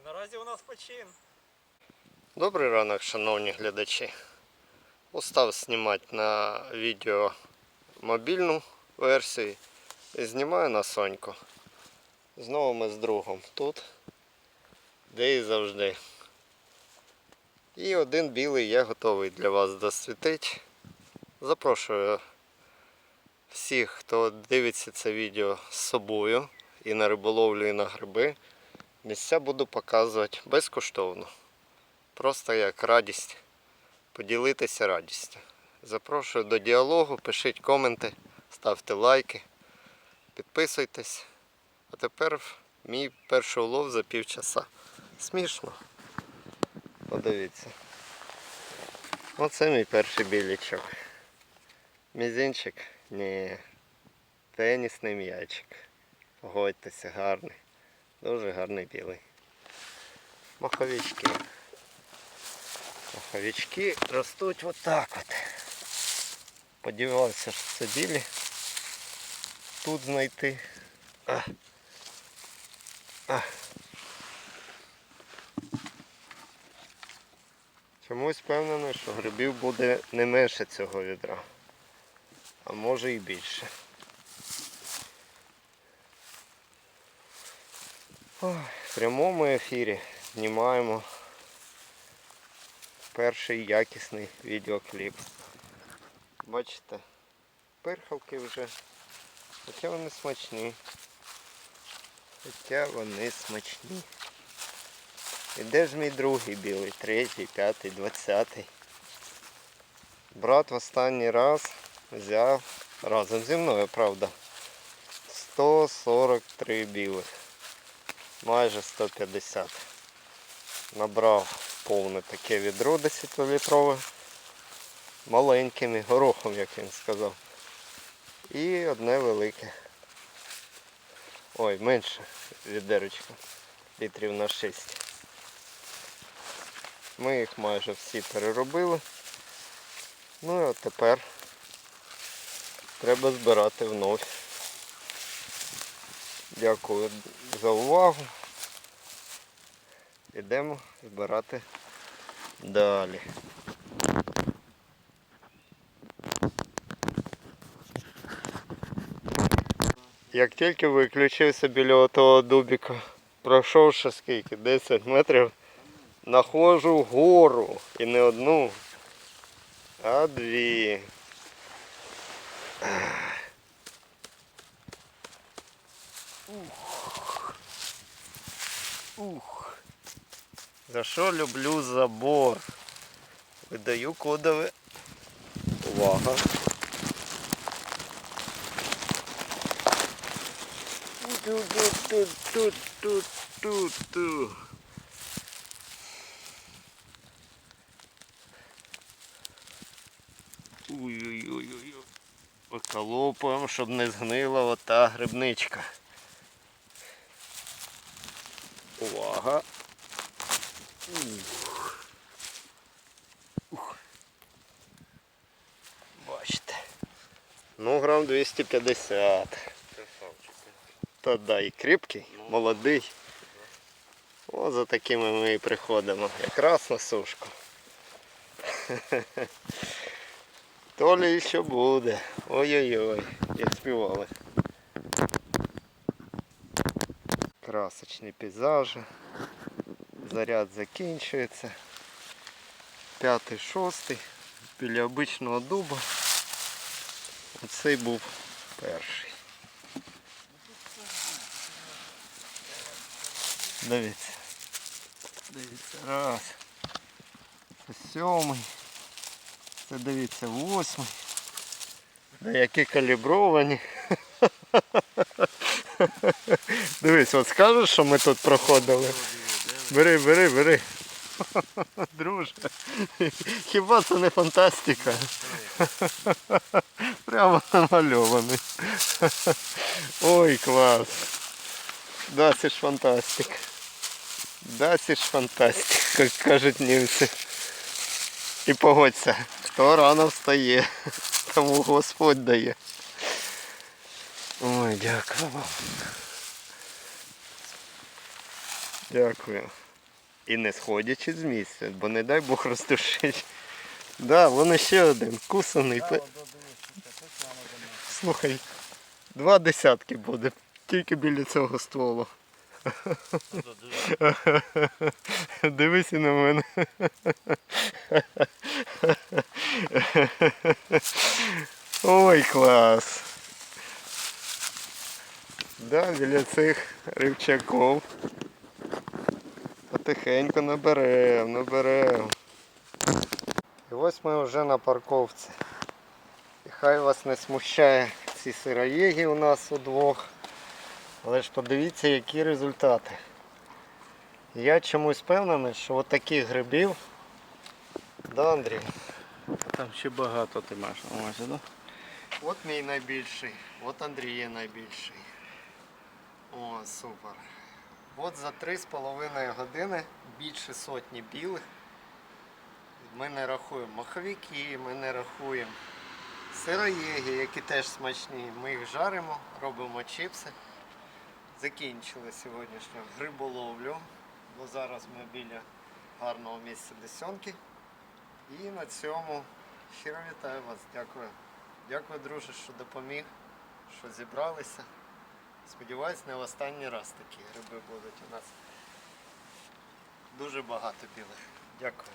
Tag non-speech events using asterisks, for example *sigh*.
І наразі у нас почин. Добрий ранок, шановні глядачі. Устав знімати на відео мобільну версію і знімаю на Соньку. Знову ми з другом тут, де і завжди. І один білий я готовий для вас досвітити. Запрошую всіх, хто дивиться це відео з собою і на риболовлю, і на гриби. Місця буду показувати безкоштовно. Просто як радість. Поділитися радістю. Запрошую до діалогу, пишіть коменти, ставте лайки, підписуйтесь. А тепер мій перший улов за півчаса. Смішно. Подивіться. Оце мій перший білічок. Мізинчик? Ні. Тенісний м'ячик. Погодьтеся, гарний. Дуже гарний білий. Маховички. Маховички ростуть отак от. Подівався, що це білі. Тут знайти. А. А. Чомусь впевнений, що грибів буде не менше цього відра. А може і більше. Ой, в прямому ефірі знімаємо перший якісний відеокліп. Бачите, пирхалки вже. Хоча вони смачні. Хоча вони смачні. І де ж мій другий білий? Третій, п'ятий, двадцятий. Брат в останній раз взяв разом зі мною, правда. 143 білих. Майже 150. Набрав повне таке відро 10-літрове. Маленькими, горохом, як він сказав. І одне велике. Ой, менше відерочка. Літрів на 6. Ми їх майже всі переробили. Ну і от тепер треба збирати вновь. Дякую за увагу. Ідемо збирати далі. Як тільки виключився біля того дубіка, пройшовши скільки, 10 метрів, находжу гору. І не одну, а дві. Ух. За що люблю забор? Видаю кодове. Увага. Ту-ту-ту-ту-ту-ту. Ой-ой-ой-ой. Поколопуємо, щоб не згнила ота грибничка. Увага. Ух. Ух. Бачите. Ну, грам 250. Та да, і кріпкий, молодий. О, за такими ми і приходимо. Якраз на сушку. *laughs* То лі ще буде. Ой-ой-ой, як співали. Красочні пейзажі. Заряд закінчується. П'ятий, шостий. Біля обичного дуба. Оцей був перший. Дивіться. Дивіться. Раз. Це сьомий. Це дивіться восьмий. Да, які калібровані. *laughs* Дивись, от скажеш, що ми тут проходили. Бери, бери, бери. *laughs* Друже. Хіба це не фантастика? Прямо намальований. Ой, клас. Да, це ж фантастика. Да, це ж фантастика, як кажуть німці. І погодься, хто рано встає, тому Господь дає. Ой, дякую вам. Дякую. І не сходячи з місця, бо не дай Бог розтушить. Да, вон ще один, кусаний. Слухай, два десятки буде, тільки біля цього стволу. Дивись і на мене. Ой, клас. Да, біля цих рівчаків. Потихеньку наберем, наберем. І ось ми вже на парковці. І хай вас не смущає ці сироєги у нас удвох. Але ж подивіться, які результати. Я чомусь впевнений, що от таких грибів. Да, Андрій? Там ще багато ти маєш на увазі, да? От мій найбільший, от Андрія найбільший. О, супер. От за 3,5 години більше сотні білих. Ми не рахуємо маховики, ми не рахуємо сироєги, які теж смачні. Ми їх жаримо, робимо чипси. Закінчили сьогоднішню гриболовлю, бо зараз ми біля гарного місця десятки. І на цьому щиро вітаю вас. Дякую. Дякую, друже, що допоміг, що зібралися. Сподіваюсь, не в останній раз такі гриби будуть у нас. Дуже багато білих. Дякую.